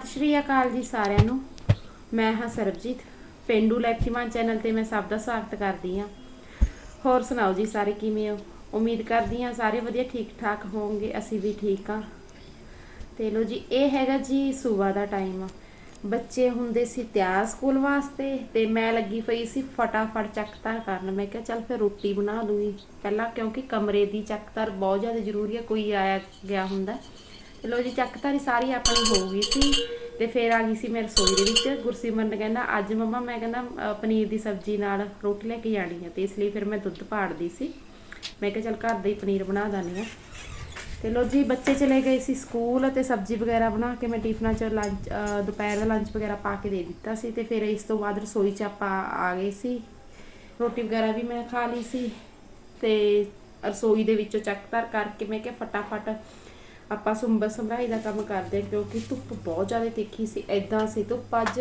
ਸਤਿ ਸ਼੍ਰੀ ਅਕਾਲ ਜੀ ਸਾਰਿਆਂ ਨੂੰ। ਮੈਂ ਹਾਂ ਸਰਬਜੀਤ। ਪਿੰਡੂ ਲੈਕਚੀਮਾਨ ਚੈਨਲ ਤੇ ਮੈਂ ਸਭ ਦਾ ਸਵਾਗਤ ਕਰਦੀ ਹਾਂ। ਹੋਰ ਸੁਣਾਓ ਜੀ ਸਾਰੇ ਕਿਵੇਂ ਹੋ? ਉਮੀਦ ਕਰਦੀ ਹਾਂ ਸਾਰੇ ਵਧੀਆ ਠੀਕ ਠਾਕ ਹੋਵੋਗੇ। ਅਸੀਂ ਵੀ ਠੀਕ ਹਾਂ। ਤੇ ਲੋ ਜੀ, ਇਹ ਹੈਗਾ ਜੀ ਸੂਬਾ ਦਾ ਟਾਈਮ ਬੱਚੇ ਹੁੰਦੇ ਸੀ ਤਿਆਰ ਸਕੂਲ ਵਾਸਤੇ ਤੇ ਮੈਂ ਲੱਗੀ ਪਈ ਸੀ ਫਟਾਫਟ ਚੱਕਤਰ ਕਰਨ। ਮੈਂ ਕਿਹਾ ਚੱਲ ਫਿਰ ਰੋਟੀ ਬਣਾ ਲੂੰਗੀ। ਪਹਿਲਾਂ ਕਿਉਂਕਿ ਕਮਰੇ ਦੀ ਚੱਕਤਰ ਬਹੁਤ ਜ਼ਿਆਦਾ ਜ਼ਰੂਰੀ ਹੈ ਕੋਈ ਆਇਆ ਗਿਆ ਹੁੰਦਾ। ਤੇ ਲੋ ਜੀ ਧਾਰੀ ਸਾਰੀ ਆਪਣੀ ਹੋ ਗਈ ਸੀ ਤੇ ਫਿਰ ਆ ਗਈ ਸੀ ਮੈਂ ਰਸੋਈ ਦੇ ਵਿੱਚ। ਗੁਰਸਿਮਰਨ ਨੇ ਕਹਿੰਦਾ, ਅੱਜ ਮੰਮਾ, ਮੈਂ ਕਹਿੰਦਾ ਪਨੀਰ ਦੀ ਸਬਜ਼ੀ ਨਾਲ ਰੋਟੀ ਲੈ ਕੇ ਜਾਣੀ ਹੈ ਤੇ ਇਸ ਲਈ ਫਿਰ ਮੈਂ ਦੁੱਧ ਪਾੜਦੀ ਸੀ। ਮੈਂ ਕਿਹਾ, ਚੱਲ ਘਰ ਦਾ ਹੀ ਪਨੀਰ ਬਣਾ ਦਾਨੀ ਆ ਤੇ ਲੋ ਜੀ, ਬੱਚੇ ਚਲੇ ਗਏ ਸੀ ਸਕੂਲ ਤੇ ਸਬਜ਼ੀ ਵਗੈਰਾ ਬਣਾ ਕੇ ਮੈਂ ਟਿਫਨਾਂ 'ਚ ਲੰਚ ਦੁਪਹਿਰ ਦਾ ਲੰਚ ਵਗੈਰਾ ਪਾ ਕੇ ਦੇ ਦਿੱਤਾ ਸੀ ਤੇ ਫਿਰ ਇਸ ਤੋਂ ਬਾਅਦ ਰਸੋਈ 'ਚ ਆਪਾਂ ਆ ਗਏ ਸੀ। ਰੋਟੀ ਵਗੈਰਾ ਵੀ ਮੈਂ ਖਾ ਲਈ ਸੀ ਤੇ ਰਸੋਈ ਦੇ ਵਿੱਚੋਂ ਚੱਕ ਚੱਕਤਰ ਕਰਕੇ ਮੈਂ ਕਿਹਾ, ਫਟਾਫਟ ਆਪਾਂ ਸੁੰਬਰ ਸੰਭਰਾਈ ਦਾ ਕੰਮ ਕਰਦੇ ਹਾਂ ਕਿਉਂਕਿ ਧੁੱਪ ਬਹੁਤ ਜ਼ਿਆਦਾ ਤਿੱਖੀ ਸੀ ਐਦਾਂ ਸੀ ਧੁੱਪ ਅੱਜ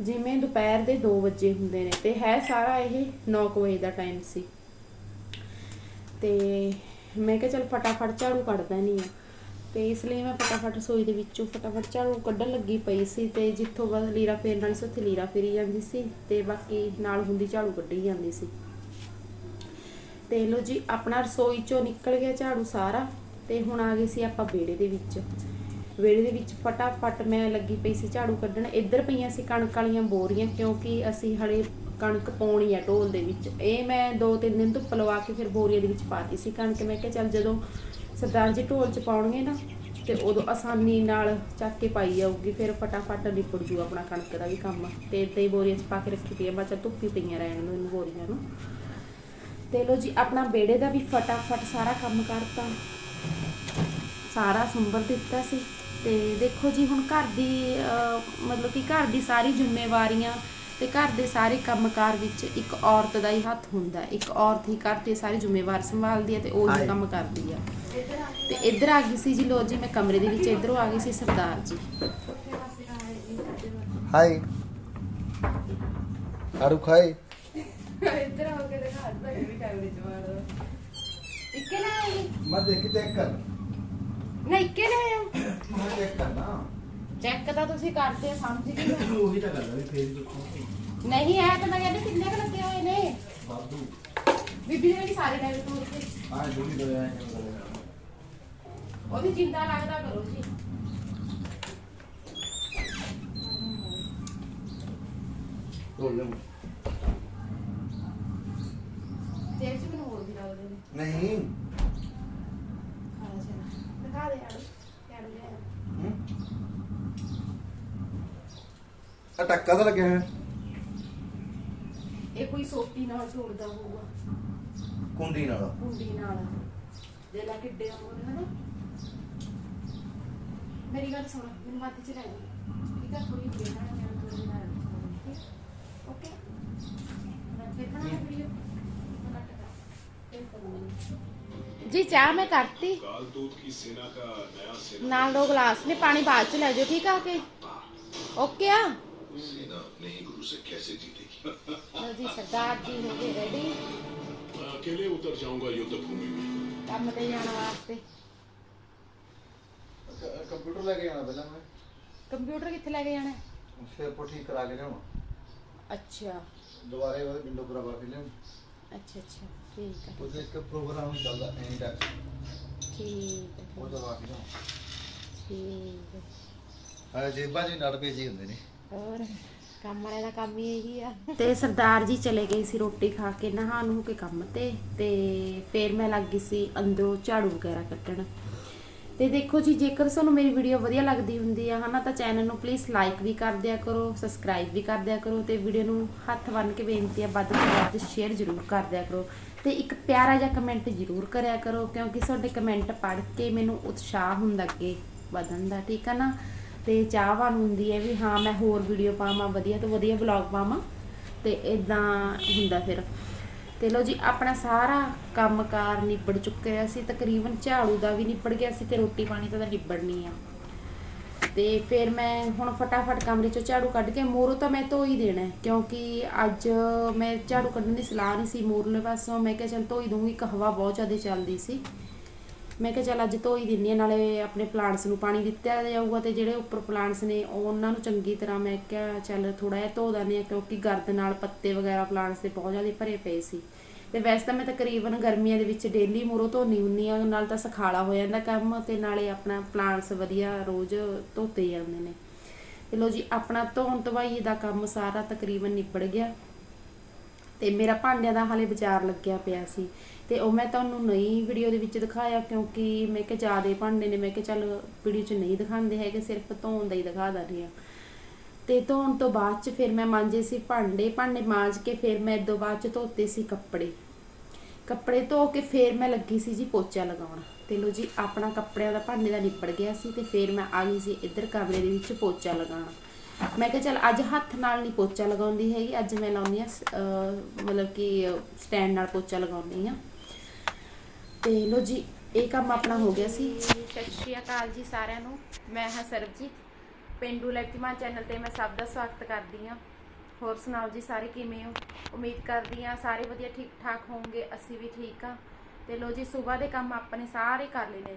ਜਿਵੇਂ ਦੁਪਹਿਰ ਦੇ 2 ਵਜੇ ਹੁੰਦੇ ਨੇ ਤੇ ਹੈ ਸਾਰਾ ਇਹ 9 ਕੁ ਵਜੇ ਦਾ ਟਾਈਮ ਸੀ। ਤੇ ਮੈਂ ਕਿਹਾ ਚਲ ਫਟਾਫਟ ਝਾੜੂ ਕੱਢਦਾ ਨਹੀਂ ਆ। ਤੇ ਇਸ ਲਈ ਮੈਂ ਫਟਾਫਟ ਰਸੋਈ ਦੇ ਵਿੱਚੋਂ ਫਟਾਫਟ ਝਾੜੂ ਕੱਢਣ ਲੱਗੀ ਪਈ ਸੀ ਤੇ ਜਿੱਥੋਂ ਬਸ ਲੀਰਾ ਫੇਰਨ ਵਾਲੀ ਸੀ, ਉੱਥੇ ਲੀਰਾ ਫੇਰੀ ਜਾਂਦੀ ਸੀ ਤੇ ਬਾਕੀ ਨਾਲ ਹੁੰਦੀ ਝਾੜੂ ਕੱਢੀ ਜਾਂਦੀ ਸੀ। ਤੇ ਲੋ ਜੀ, ਆਪਣਾ ਰਸੋਈ ਚੋਂ ਨਿਕਲ ਗਿਆ ਝਾੜੂ ਸਾਰਾ। ਤੇ ਹੁਣ ਆ ਗਏ ਸੀ ਆਪਾਂ ਵਿਹੜੇ ਦੇ ਵਿੱਚ। ਵਿਹੜੇ ਦੇ ਵਿੱਚ ਫਟਾਫਟ ਮੈਂ ਲੱਗੀ ਪਈ ਸੀ ਝਾੜੂ ਕੱਢਣ। ਇੱਧਰ ਪਈਆਂ ਸੀ ਕਣਕ ਵਾਲੀਆਂ ਬੋਰੀਆਂ, ਕਿਉਂਕਿ ਅਸੀਂ ਹਲੇ ਕਣਕ ਪਾਉਣੀ ਆ ਢੋਲ ਦੇ ਵਿੱਚ। ਇਹ ਮੈਂ ਦੋ ਤਿੰਨ ਦਿਨ ਧੁੱਪ ਲਵਾ ਕੇ ਫਿਰ ਬੋਰੀਆਂ ਦੇ ਵਿੱਚ ਪਾਤੀ ਸੀ ਕਣਕ। ਮੈਂ ਕਿਹਾ ਚੱਲ ਜਦੋਂ ਸਰਦਾਰ ਜੀ ਢੋਲ ਚ ਪਾਉਣਗੇ ਨਾ, ਤੇ ਉਦੋਂ ਆਸਾਨੀ ਨਾਲ ਚੱਕ ਕੇ ਪਾਈ ਜਾਊਗੀ, ਫਿਰ ਫਟਾਫਟ ਨਿਪਟ ਜੂ ਆਪਣਾ ਕਣਕ ਦਾ ਵੀ ਕੰਮ। ਤੇ ਏਦਾਂ ਹੀ ਬੋਰੀਆਂ 'ਚ ਪਾ ਕੇ ਰੱਖੀ ਪਈ ਆ। ਮੈਂ ਚੱਲ ਧੁੱਪੀ ਪਈਆਂ ਰਹਿਣ ਨੂੰ ਇਹਨੂੰ ਬੋਰੀਆਂ ਨੂੰ। ਤੇ ਲੋ ਜੀ, ਆਪਣਾ ਬੇੜੇ ਦਾ ਵੀ ਫਟਾਫਟ ਸਾਰਾ ਕੰਮ ਕਰਤਾ। ਸਾਰਾ ਸੰਭਰ ਦਿੱਤਾ ਸੀ। ਤੇ ਦੇਖੋ ਜੀ ਹੁਣ ਘਰ ਦੀ ਮਤਲਬ ਕਿ ਘਰ ਦੀ ਸਾਰੀ ਜ਼ਿੰਮੇਵਾਰੀਆਂ ਤੇ ਘਰ ਦੇ ਸਾਰੇ ਕੰਮਕਾਰ ਵਿੱਚ ਇੱਕ ਔਰਤ ਦਾ ਹੀ ਹੱਥ ਹੁੰਦਾ। ਇੱਕ ਔਰਤ ਹੀ ਘਰ ਤੇ ਸਾਰੀ ਜ਼ਿੰਮੇਵਾਰ ਸੰਭਾਲਦੀ ਹੈ ਤੇ ਉਹ ਹੀ ਕੰਮ ਕਰਦੀ ਹੈ। ਤੇ ਇੱਧਰ ਆ ਗਈ ਸੀ ਜੀ ਲੋ ਜੀ ਮੈਂ ਕਮਰੇ ਦੇ ਵਿੱਚ ਇੱਧਰੋਂ ਆ ਗਈ ਸੀ ਸਰਦਾਰ ਜੀ। ਹਾਈ ਆੜੂ ਖਾਏ। ਇੱਧਰ ਆ ਕੇ ਦਿਖਾ ਦਿੱਤਾ ਇਹ ਵੀ ਕਮਰੇ ਚ ਮਾਰਦਾ ਇੱਕੇ ਨਾ ਆਈ ਮੈਂ ਦੇਖੀ ਚੈੱਕ ਕਰ ਨਾ ਇੱਕੇ ਨਾ ਆਇਆ ਮੈਂ ਚੈੱਕ ਕਰਨਾ ਚੈੱਕ ਤਾਂ ਤੁਸੀਂ ਕਰਦੇ ਹੋ, ਸਮਝ ਗਏ ਮੈਂ। ਉਹੀ ਤਾਂ ਗੱਲ ਹੈ ਫੇਸਬੁੱਕ ਨਹੀਂ ਹੈ ਤਾਂ ਮੈਂ ਕਹਿੰਦੀ ਕਿੰਨੇ ਕੁ ਲੱਗੇ ਹੋਏ ਨੇ ਬਾਬੂ ਬੀਬੀ ਦੇ ਵੀ ਸਾਰੇ ਲੈ ਤੋੜ ਕੇ ਆ ਜੁੜੀ ਦੋ ਆਏ ਉਹਦੀ ਚਿੰਤਾ ਲੱਗਦਾ ਕਰੋ ਜੀ ਤੋੜ ਲੈ ਤੇਰੇ ਚ ਮੈਨੂੰ ਹੋਰ ਵੀ ਲੱਗਦੇ ਨੇ। ਨਹੀਂ। ਹਾਂ ਚਲ ਦਿਖਾ ਦੇ ਯਾਰ ਕਿਹੜਾ ਲਿਆ ਆ। ਟੱਕਾ ਤਾਂ ਲੱਗਿਆ ਹੈ ਇਹ ਕੋਈ ਸੋਟੀ ਨਾਲ ਜੋੜਦਾ ਹੋਊਗਾ। ਕੁੰਡੀ ਨਾਲ। ਕੁੰਡੀ ਨਾਲ। ਦੇ ਲਾ ਕਿੱਡੇ ਹੋਣ ਹਨਾ? ਮੇਰੀ ਗੱਲ ਸੁਣ ਮੈਨੂੰ ਮੱਤ ਚ ਲੈ ਜੀ ਠੀਕ ਆ ਥੋੜੀ ਨਾ ਮੇਰੇ ਕੋਲ ਨਾਲ ਓਕੇ। ਫਿਰ ਬਣਾ ਵੀਡੀਓ। ਜੀ ਚਾਹ ਮੈਂ ਕਰਤੀ काल दूत की सेना का नया सेना ਨਾਲ ਦੋ ਗਲਾਸ ਨੇ ਪਾਣੀ ਬਾਅਦ ਚ ਲੈ ਜਾਓ ਠੀਕ ਆ ਕੇ ਓਕੇ ਆ सेना अपने ही गुरु से कैसे जीतेगी ਲਓ ਜੀ ਸਰਦਾਰ ਜੀ ਹੋ ਗਏ ਰੈਡੀ मैं अकेले उतर जाऊंगा युद्ध भूमि में ਕੰਮ ਤੇ ਜਾਣ ਵਾਸਤੇ ਕੰਪਿਊਟਰ ਲੈ ਕੇ ਜਾਣਾ ਪਹਿਲਾਂ ਮੈਂ ਕੰਪਿਊਟਰ ਕਿੱਥੇ ਲੈ ਕੇ ਜਾਣਾ ਫਿਰ ਪੋ ਠੀਕ ਕਰਾ ਕੇ ਲਿਆਉਣਾ ਅੱਛਾ ਦੁਬਾਰੇ ਉਹਦੇ ਵਿੰਡੋ ਕਰਵਾ ਕੇ ਲਿਆਉਣਾ ਅੱਛਾ ਅੱਛਾ ਠੀਕ ਆ। ਉਹਦੇ ਇੱਕ ਪ੍ਰੋਗਰਾਮ ਚੱਲਦਾ ਐਂ ਟੈਕਸ ਠੀਕ ਆ। ਉਹ ਦਵਾ ਕੇ ਲਿਆਉਣਾ ਠੀਕ ਆ। ਆ ਜੇਬਾਂ 'ਚ ਨੜ ਪੇਜੀ ਹੁੰਦੇ ਨੇ। ਹੋਰ ਕੰਮ ਵਾਲੇ ਦਾ ਕੰਮ ਹੀ ਇਹੀ ਆ। ਤੇ ਸਰਦਾਰ ਜੀ ਚਲੇ ਗਏ ਸੀ ਰੋਟੀ ਖਾ ਕੇ ਨਹਾ ਨੂੰ ਕੇ ਕੰਮ ਤੇ ਤੇ ਫਿਰ ਮੈਂ ਲੱਗ ਗਈ ਸੀ ਅੰਦਰੋਂ ਝਾੜੂ ਵਗੈਰਾ ਕੱਟਣ ਤੇ ਦੇਖੋ ਜੀ, ਜੇਕਰ ਤੁਹਾਨੂੰ ਮੇਰੀ ਵੀਡੀਓ ਵਧੀਆ ਲੱਗਦੀ ਹੁੰਦੀ ਆ ਹਨਾ, ਤਾਂ ਚੈਨਲ ਨੂੰ ਪਲੀਜ਼ ਲਾਈਕ ਵੀ ਕਰ ਦਿਆ ਕਰੋ ਸਬਸਕ੍ਰਾਈਬ ਵੀ ਕਰ ਦਿਆ ਕਰੋ ਤੇ ਵੀਡੀਓ ਨੂੰ ਹੱਥ ਬੰਨ ਕੇ ਬੇਨਤੀ ਆ, ਵੱਧ ਤੋਂ ਵੱਧ ਸ਼ੇਅਰ ਜ਼ਰੂਰ ਕਰ ਦਿਆ ਕਰੋ ਤੇ ਇੱਕ ਪਿਆਰਾ ਜਿਹਾ ਕਮੈਂਟ ਜ਼ਰੂਰ ਕਰਿਆ ਕਰੋ, ਕਿਉਂਕਿ ਤੁਹਾਡੇ ਕਮੈਂਟ ਪੜ੍ਹ ਕੇ ਮੈਨੂੰ ਉਤਸ਼ਾਹ ਹੁੰਦਾ ਅੱਗੇ ਵਧਣ ਦਾ, ਠੀਕ ਆ ਨਾ? ਤੇ ਚਾਹਵਾਨ ਹੁੰਦੀ ਹੈ ਵੀ ਹਾਂ, ਮੈਂ ਹੋਰ ਵੀਡੀਓ ਪਾਵਾਂ, ਵਧੀਆ ਤੋਂ ਵਧੀਆ ਵਲੌਗ ਪਾਵਾਂ ਤੇ ਇਦਾਂ ਹੁੰਦਾ ਫਿਰ। ਤੇ ਲੋ ਜੀ, ਆਪਣਾ ਸਾਰਾ ਕੰਮਕਾਰ ਨਿਬੜ ਚੁੱਕਿਆ ਸੀ, ਤਕਰੀਬਨ ਝਾੜੂ ਦਾ ਵੀ ਨਿਬੜ ਗਿਆ ਸੀ ਤੇ ਰੋਟੀ ਪਾਣੀ ਤਾਂ ਨਿਬੜਨੀ ਆ। ਤੇ ਫਿਰ ਮੈਂ ਹੁਣ ਫਟਾਫਟ ਕਮਰੇ ਚੋਂ ਝਾੜੂ ਕੱਢ ਕੇ, ਮੋਰੋ ਤਾਂ ਮੈਂ ਧੋ ਹੀ ਦੇਣਾ ਕਿਉਂਕਿ ਅੱਜ ਮੈਂ ਝਾੜੂ ਕੱਢਣ ਦੀ ਸਲਾਹ ਨਹੀਂ ਸੀ ਮੋਰਲੇ ਪਾਸੋਂ ਮੈਂ ਕਿਹਾ ਚਲ ਧੋ ਹੀ ਦੂੰਗੀ ਇੱਕ ਹਵਾ ਬਹੁਤ ਜ਼ਿਆਦਾ ਚੱਲਦੀ ਸੀ। ਮੈਂ ਕਿਹਾ ਚੱਲ ਅੱਜ ਧੋਈ ਹੀ ਦਿੰਨੀ ਆ, ਨਾਲੇ ਆਪਣੇ ਪਲਾਂਟਸ ਨੂੰ ਪਾਣੀ ਦਿੱਤਾ ਜਾਊਗਾ ਤੇ ਜਿਹੜੇ ਉੱਪਰ ਪਲਾਂਟਸ ਨੇ ਉਹ ਉਹਨਾਂ ਨੂੰ ਚੰਗੀ ਤਰ੍ਹਾਂ ਮੈਂ ਕਿਹਾ ਚੱਲ ਥੋੜਾ ਜਿਹਾ ਧੋ ਦਿੰਦੇ ਆ, ਕਿਉਂਕਿ ਗਰਦ ਨਾਲ ਪੱਤੇ ਵਗੈਰਾ ਪਲਾਂਟਸ ਦੇ ਬਹੁਤ ਜ਼ਿਆਦਾ ਭਰੇ ਪਏ ਸੀ। ਤੇ ਵੈਸੇ ਤਾਂ ਮੈਂ ਤਕਰੀਬਨ ਗਰਮੀਆਂ ਦੇ ਵਿੱਚ ਡੇਲੀ ਮੂਰੋ ਧੋਨੀ ਹੁੰਨੀ ਆ, ਨਾਲ ਤਾਂ ਸਖਾਲਾ ਹੋ ਜਾਂਦਾ ਕੰਮ ਤੇ ਨਾਲੇ ਆਪਣਾ ਪਲਾਂਟਸ ਵਧੀਆ ਰੋਜ਼ ਧੋਤੇ ਜਾਂਦੇ ਨੇ। ਤੇ ਲੋ ਜੀ, ਆਪਣਾ ਧੋਣ ਧਵਾਈ ਦਾ ਕੰਮ ਸਾਰਾ ਤਕਰੀਬਨ ਨਿਬੜ ਗਿਆ। ਤੇ ਮੇਰਾ ਭਾਂਡਿਆਂ ਦਾ ਹਾਲੇ ਵਿਚਾਰ ਲੱਗਿਆ ਪਿਆ ਸੀ। ਤੇ ਉਹ ਮੈਂ ਤੁਹਾਨੂੰ ਨਹੀਂ ਵੀਡੀਓ ਦੇ ਵਿੱਚ ਦਿਖਾਇਆ ਕਿਉਂਕਿ ਮੈਂ ਕਿਹਾ ਜ਼ਿਆਦੇ ਭਾਂਡੇ ਨੇ, ਮੈਂ ਕਿਹਾ ਚੱਲ ਵੀਡੀਓ 'ਚ ਨਹੀਂ ਦਿਖਾਉਂਦੇ ਹੈਗੇ, ਸਿਰਫ ਧੋਣ ਦਾ ਹੀ ਦਿਖਾ ਦਿੰਦੀ ਆ ਤੇ ਧੋਣ ਤੋਂ ਬਾਅਦ 'ਚ ਫਿਰ ਮੈਂ ਮਾਂਜੇ ਸੀ ਭਾਂਡੇ ਭਾਂਡੇ ਮਾਂਜ ਕੇ ਫਿਰ ਮੈਂ ਇਦੋਂ ਬਾਅਦ 'ਚ ਧੋਤੇ ਸੀ ਕੱਪੜੇ। ਕੱਪੜੇ ਧੋ ਕੇ ਫਿਰ ਮੈਂ ਲੱਗੀ ਸੀ ਜੀ ਪੋਚਾ ਲਗਾਉਣ। ਤੇ ਲੋ ਜੀ, ਆਪਣਾ ਕੱਪੜਿਆਂ ਦਾ ਭਾਂਡੇ ਦਾ ਨਿਪੜ ਗਿਆ ਸੀ ਤੇ ਫਿਰ ਮੈਂ ਆ ਗਈ ਸੀ ਇੱਧਰ ਕਮਰੇ ਦੇ ਵਿੱਚ ਪੋਚਾ ਲਗਾਉਣਾ। ਮੈਂ ਕਿਹਾ ਚੱਲ ਅੱਜ ਹੱਥ ਨਾਲ ਨਹੀਂ ਪੋਚਾ ਲਗਾਉਂਦੀ ਹੈਗੀ, ਅੱਜ ਮੈਂ ਲਾਉਣੀ ਆ ਮਤਲਬ ਕਿ ਸਟੈਂਡ ਨਾਲ ਪੋਚਾ ਲਗਾਉਂਦੀ ਆ ਤੇ ਲੋ ਜੀ, ਇਹ ਕੰਮ ਆਪਣਾ ਹੋ ਗਿਆ ਸੀ। ਸਤਿ ਸ਼੍ਰੀ ਅਕਾਲ ਜੀ ਸਾਰਿਆਂ ਨੂੰ, ਮੈਂ ਹਾਂ ਸਰਬਜੀਤ। ਪਿੰਡੂ ਲੈਕਟੀਮਾ ਚੈਨਲ ਤੇ ਮੈਂ ਸਭ ਦਾ ਸਵਾਗਤ ਕਰਦੀ ਆ ਹੋਰ ਸੁਣਾਓ ਜੀ ਸਾਰੇ ਕਿਵੇਂ ਹੋ? ਉਮੀਦ ਕਰਦੀ ਆ ਸਾਰੇ ਵਧੀਆ ਠੀਕ ਠਾਕ ਹੋਵੋਗੇ ਅਸੀਂ ਵੀ ਠੀਕ ਆ ਤੇ ਲੋ ਜੀ, ਸਵੇਰ ਦੇ ਕੰਮ ਆਪਣੇ ਸਾਰੇ ਕਰ ਲਏ ਨੇ।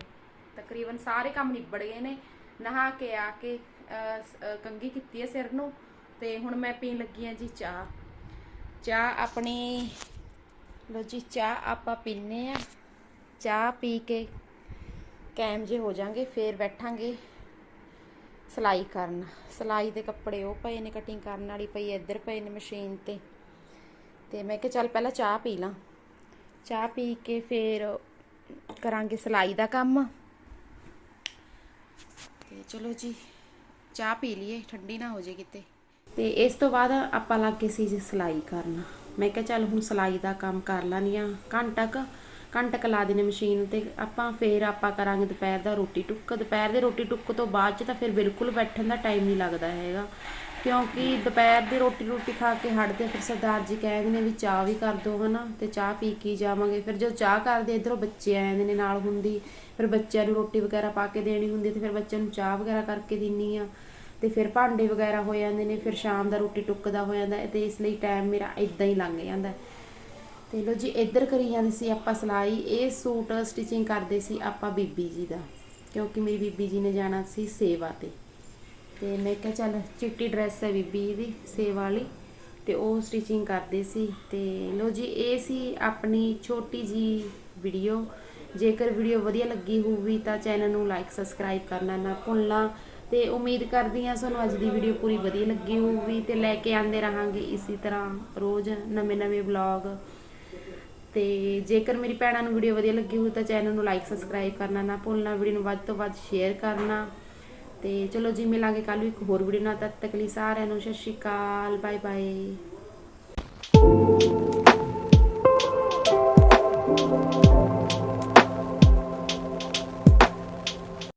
ਤਕਰੀਬਨ ਸਾਰੇ ਕੰਮ ਨਿਬੜ ਗਏ ਨੇ। ਨਹਾ ਕੇ ਆ ਕੇ ਅਹ, ਕੰਘੀ ਕੀਤੀ ਹੈ ਸਿਰ ਨੂੰ ਤੇ ਹੁਣ ਮੈਂ ਪੀਣ ਲੱਗੀ ਆ ਜੀ ਚਾਹ। ਚਾਹ ਆਪਣੀ ਲੋ ਜੀ ਚਾਹ ਆਪਾਂ ਪੀਨੇ ਆ ਚਾਹ ਪੀ ਕੇ ਕੈਮ ਜੇ ਹੋ ਜਾਾਂਗੇ ਫੇਰ ਬੈਠਾਂਗੇ ਸਿਲਾਈ ਕਰਨ। ਸਿਲਾਈ ਦੇ ਕੱਪੜੇ ਉਹ ਪਏ ਨੇ ਕਟਿੰਗ ਕਰਨ ਵਾਲੀ ਪਈ ਇੱਧਰ ਪਏ ਨੇ ਮਸ਼ੀਨ ਤੇ। ਤੇ ਮੈਂ ਕਿਹਾ ਚੱਲ ਪਹਿਲਾਂ ਚਾਹ ਪੀ ਲਾਂ। ਚਾਹ ਪੀ ਕੇ ਫੇਰ ਕਰਾਂਗੇ ਸਿਲਾਈ ਦਾ ਕੰਮ। ਤੇ ਚਲੋ ਜੀ ਚਾਹ ਪੀ ਲਈਏ, ਠੰਡੀ ਨਾ ਹੋ ਜੇ ਕਿਤੇ। ਤੇ ਇਸ ਤੋਂ ਬਾਅਦ ਆਪਾਂ ਲੱਗ ਗਏ ਸੀ ਜੀ ਸਿਲਾਈ ਕਰਨ। ਮੈਂ ਕਿਹਾ ਚੱਲ ਹੁਣ ਸਿਲਾਈ ਦਾ ਕੰਮ ਕਰ ਲਾਂਨੀ ਆ ਘੰਟਾ ਕੁ ਘੰਟਾ ਕੁ ਲਾ ਦੇਣੇ ਮਸ਼ੀਨ ਤੇ ਆਪਾਂ ਫੇਰ ਆਪਾਂ ਕਰਾਂਗੇ ਦੁਪਹਿਰ ਦਾ ਰੋਟੀ ਟੁੱਕ। ਦੁਪਹਿਰ ਦੇ ਰੋਟੀ ਟੁੱਕ ਤੋਂ ਬਾਅਦ ਚ ਤਾਂ ਫਿਰ ਬਿਲਕੁਲ ਬੈਠਣ ਦਾ ਟਾਈਮ ਨਹੀਂ ਲੱਗਦਾ ਹੈਗਾ। ਕਿਉਂਕਿ ਦੁਪਹਿਰ ਦੀ ਰੋਟੀ ਰੋਟੀ ਖਾ ਕੇ ਹਟਦੇ ਫਿਰ ਸਰਦਾਰ ਜੀ ਕਹਿੰਦੇ ਨੇ ਵੀ ਚਾਹ ਵੀ ਕਰ ਦੋ ਹਨਾ, ਤੇ ਚਾਹ ਪੀ ਕੇ ਹੀ ਜਾਵਾਂਗੇ। ਫਿਰ ਜਦੋਂ ਚਾਹ ਕਰਦੇ ਇਧਰੋਂ ਬੱਚੇ ਆ ਜਾਂਦੇ ਨੇ ਨਾਲ ਹੁੰਦੀ, ਫਿਰ ਬੱਚਿਆਂ ਨੂੰ ਰੋਟੀ ਵਗੈਰਾ ਪਾ ਕੇ ਦੇਣੀ ਹੁੰਦੀ ਤੇ ਫਿਰ ਬੱਚਿਆਂ ਨੂੰ ਚਾਹ ਵਗੈਰਾ ਕਰਕੇ ਦਿੰਨੀ ਆ। ਤੇ ਫਿਰ ਭਾਂਡੇ ਵਗੈਰਾ ਹੋ ਜਾਂਦੇ ਨੇ, ਫਿਰ ਸ਼ਾਮ ਦਾ ਰੋਟੀ ਟੁੱਕਦਾ ਹੋ ਜਾਂਦਾ ਹੈ, ਤੇ ਇਸ ਲਈ ਟਾਈਮ ਮੇਰਾ ਇਦਾਂ ਹੀ ਲੰਘ ਜਾਂਦਾ ਹੈ। ਤੇ ਲੋ ਜੀ, ਇੱਧਰ ਕਰੀ ਜਾਂਦੇ ਸੀ ਆਪਾਂ ਸਿਲਾਈ, ਇਹ ਸੂਟ ਸਟਿਚਿੰਗ ਕਰਦੇ ਸੀ ਆਪਾਂ ਬੀਬੀ ਜੀ ਦਾ, ਕਿਉਂਕਿ ਮੇਰੀ ਬੀਬੀ ਜੀ ਨੇ ਜਾਣਾ ਸੀ ਸੇਵਾ ਤੇ। ਤੇ ਮੈਂ ਕਿਹਾ ਚੱਲ ਚਿੱਟੀ ਡਰੈਸ ਹੈ ਬੀਬੀ ਦੀ ਸੇਵਾ ਵਾਲੀ, ਤੇ ਉਹ ਸਟਿਚਿੰਗ ਕਰਦੇ ਸੀ। ਤੇ ਲੋ ਜੀ, ਇਹ ਸੀ ਆਪਣੀ ਛੋਟੀ ਜੀ ਵੀਡੀਓ ਜੇਕਰ ਵੀਡੀਓ ਵਧੀਆ ਲੱਗੀ ਹੋਊਗੀ ਤਾਂ ਚੈਨਲ ਨੂੰ ਲਾਈਕ ਸਬਸਕ੍ਰਾਈਬ ਕਰਨਾ ਨਾ ਭੁੱਲਣਾ। ਤੇ ਉਮੀਦ ਕਰਦੀ ਹਾਂ ਤੁਹਾਨੂੰ ਅੱਜ ਦੀ ਵੀਡੀਓ ਪੂਰੀ ਵਧੀਆ ਲੱਗੀ ਹੋਊਗੀ ਤੇ ਲੈ ਕੇ ਆਂਦੇ ਰਹਾਂਗੇ ਇਸੇ ਤਰ੍ਹਾਂ ਰੋਜ਼ ਨਵੇਂ ਨਵੇਂ ਵਲੌਗ ਤੇ ਜੇਕਰ ਮੇਰੀ ਭੈਣਾਂ ਨੂੰ ਵੀਡੀਓ ਵਧੀਆ ਲੱਗੀ ਹੋਵੇ ਤਾਂ ਚੈਨਲ ਨੂੰ ਲਾਈਕ ਸਬਸਕ੍ਰਾਈਬ ਕਰਨਾ ਨਾ ਭੁੱਲਣਾ। ਵੀਡੀਓ ਨੂੰ ਵੱਧ ਤੋਂ ਵੱਧ ਸ਼ੇਅਰ ਕਰਨਾ। ਤੇ ਚਲੋ ਜੀ, ਮਿਲਾਂਗੇ ਕੱਲ ਇੱਕ ਹੋਰ ਵੀਡੀਓ ਨਾਲ, ਤਦ ਤੱਕ ਲਈ ਸਾਰਿਆਂ ਨੂੰ ਸਤਿ ਸ਼੍ਰੀ ਅਕਾਲ ਬਾਏ ਬਾਏ